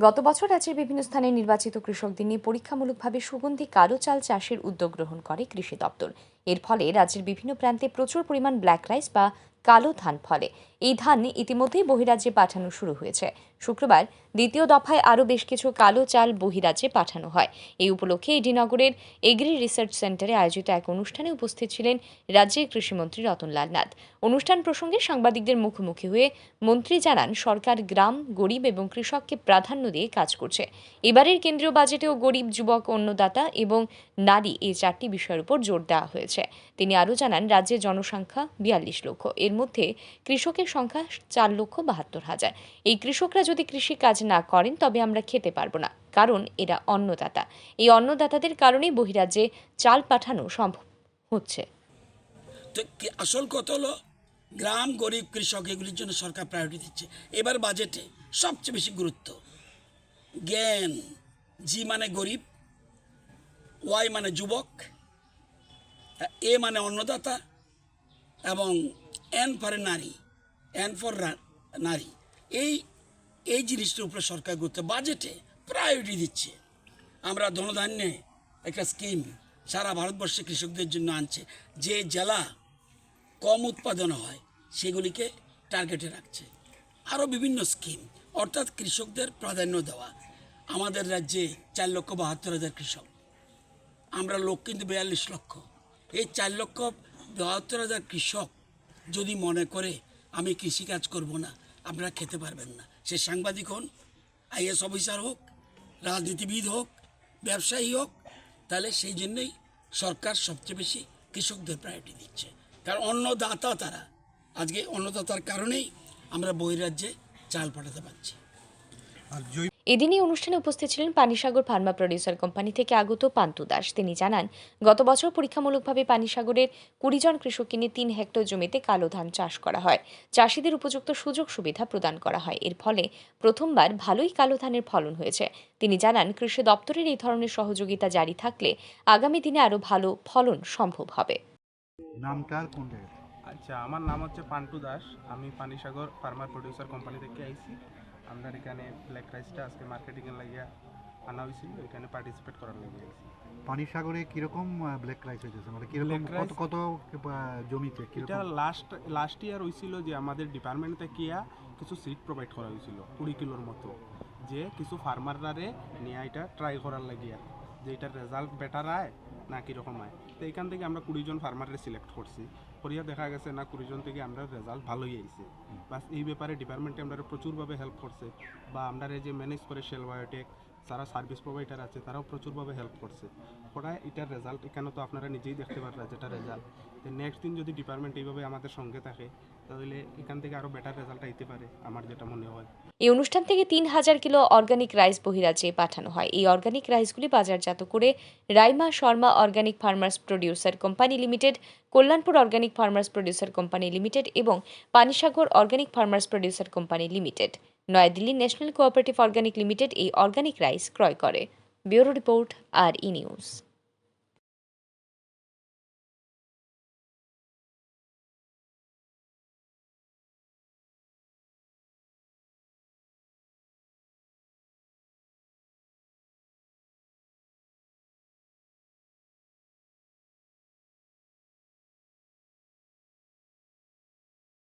গত বছর রাজ্যের বিভিন্ন স্থানে নির্বাচিত কৃষকদের নিয়ে পরীক্ষামূলকভাবে সুগন্ধি কালো চাল চাষের উদ্যোগ গ্রহণ করে কৃষি দপ্তর। এর ফলে রাজ্যের বিভিন্ন প্রান্তে প্রচুর পরিমাণ ব্ল্যাক রাইস বা কালো ধান ফলে। এই ধান ইতিমধ্যেই বহিরাজ্যে পাঠানো শুরু হয়েছে। শুক্রবার দ্বিতীয় দফায় আরও বেশ কিছু কালো চাল বহিরাজ্যে পাঠানো হয়। এই উপলক্ষে এডিনগরের এগ্রি রিসার্চ সেন্টারে আয়োজিত এক অনুষ্ঠানে উপস্থিত ছিলেন রাজ্যের কৃষিমন্ত্রী রতনলাল নাথ। অনুষ্ঠান প্রসঙ্গে সাংবাদিকদের মুখোমুখি হয়ে মন্ত্রী জানান, সরকার গ্রাম, গরিব এবং কৃষককে প্রাধান্য দিয়ে কাজ করছে। এবারের কেন্দ্রীয় বাজেটেও গরিব, যুবক, অন্নদাতা এবং নারী এই চারটি বিষয়ের উপর জোর দেওয়া হয়েছে। তিনি আরও জানান, রাজ্যের জনসংখ্যা বিয়াল্লিশ লক্ষ। এর মধ্যে কৃষকের সংখ্যা চার লক্ষ বাহাত্তর হাজার। এই কৃষকরা যদি কৃষি কাজ না করেন, তবে আমরা খেতে পারব না, কারণ এরা অন্নদাতা। এই অন্নদাতাদের কারণেই বহিরাজ্যে চাল পাঠানো সম্ভব হচ্ছে। তো আসল কথা হলো, গ্রাম গরিব কৃষক এগুলির জন্য সরকার প্রায়োরিটি দিচ্ছে। এবার বাজেটে সবচেয়ে বেশি গুরুত্ব। জ্ঞান, জি মানে গরিব, ওয়াই মানে যুবক এ মানে অন্নদাতা এবং এন ফর নারী এন ফর নারী। এই এই জিনিসটার উপরে সরকার গুরুত্ব, বাজেটে প্রায়োরিটি দিচ্ছে। আমরা ধনধান্যে একটা স্কিম সারা ভারতবর্ষে কৃষকদের জন্য আনছে। যে জেলা কম উৎপাদন হয়, সেগুলিকে টার্গেটে রাখছে। আরও বিভিন্ন স্কিম অর্থাৎ কৃষকদের প্রাধান্য দেওয়া। আমাদের রাজ্যে চার লক্ষ বাহাত্তর হাজার কৃষক। আমরা লোক কিন্তু বিয়াল্লিশ লক্ষ। এই চার লক্ষ বাহাত্তর হাজার কৃষক যদি মনে করে, আমি কৃষিকাজ করব না, আপনারা খেতে পারবেন না। সে সাংবাদিক হন আইএস অফিসার হোক, রাজনীতিবিদ হোক, ব্যবসায়ী হোক, তাহলে সেই জন্যই সরকার সবচেয়ে বেশি কৃষকদের প্রায়োরিটি দিচ্ছে। কারণ অন্নদাতা তারা। আজকে অন্নদাতার কারণেই আমরা বহিরাজ্যে চাল পাঠাতে পারছি। আর জৈব এদিনই অনুষ্ঠানে উপস্থিত ছিলেন পানিসাগর ফার্মা প্রডিউসার কোম্পানি থেকে আগত পান্তু দাস। তিনি জানান গত বছর পরীক্ষামূলকভাবে পানিসাগরের কুড়ি জন কৃষককে নিয়ে তিন হেক্টর জমিতে কালো ধান চাষ করা হয়। চাষিদের উপযুক্ত সুযোগ সুবিধা প্রদান করা হয়। এর ফলে প্রথমবার ভালোই কালো ধানের ফলন হয়েছে। তিনি জানান কৃষি দপ্তরের এই ধরনের সহযোগিতা জারি থাকলে আগামী দিনে আরও ভালো ফলন সম্ভব হবে। কোন আচ্ছা আমার নাম হচ্ছে পান্টু দাস। আমি পানিসাগর ফার্মার প্রডিউসার কোম্পানি থেকে আইছি। আমরা এখানে ব্ল্যাক রাইসটা আজকে মার্কেটিংয়ের লাগিয়া আনা হয়েছিল এখানে পার্টিসিপেট করার লাগিয়ে আইছি পানিসাগরে কীরকম ব্ল্যাক রাইস হয়েছে মানে কীরকম কত কত জমিতে এটা লাস্ট লাস্ট ইয়ার হয়েছিল যে আমাদের ডিপার্টমেন্ট থেকে কিছু সিট প্রোভাইড করা হয়েছিল কুড়ি কিলোর মতো। যে কিছু ফার্মাররারে নিয়ে এটা ট্রাই করার লাগিয়া যে এটার রেজাল্ট বেটার আয় না কীরকম হয়। তো এখান থেকে আমরা কুড়ি জন ফার্মারে সিলেক্ট করছি। করিয়া দেখা গেছে, না, কুড়িজন থেকে আমরা রেজাল্ট ভালোই আইছে। বাস এই ব্যাপারে ডিপার্টমেন্টে আমরা প্রচুরভাবে হেল্প করছে বা আমরা যে ম্যানেজ করে শেল বায়োটেক যারা সার্ভিস প্রোভাইডার আছে, তারাও প্রচুরভাবে হেল্প করছে। ওরা এটার রেজাল্ট এখানে তো আপনারা নিজেই দেখতে পারবেন যেটা রেজাল্ট নেক্সট দিন যদি ডিপার্টমেন্ট এইভাবে আমাদের সঙ্গে থাকে তাহলে এখান থেকে আরও বেটার রেজাল্ট আইতে পারে, আমার যেটা মনে হয়। এই অনুষ্ঠান থেকে তিন হাজার কিলো অর্গানিক রাইস বহিরাজ্যে পাঠানো হয়। এই অর্গানিক রাইসগুলি বাজারজাত করে Raima Sharma organic farmers producer company limited Kalyanpur organic farmers producer company limited এবং Panisagar organic farmers producer company limited Naya Dilli national cooperative organic limited এই অর্গানিক রাইস ক্রয় করে। ব্যুরো রিপোর্ট, আর ই নিউজ।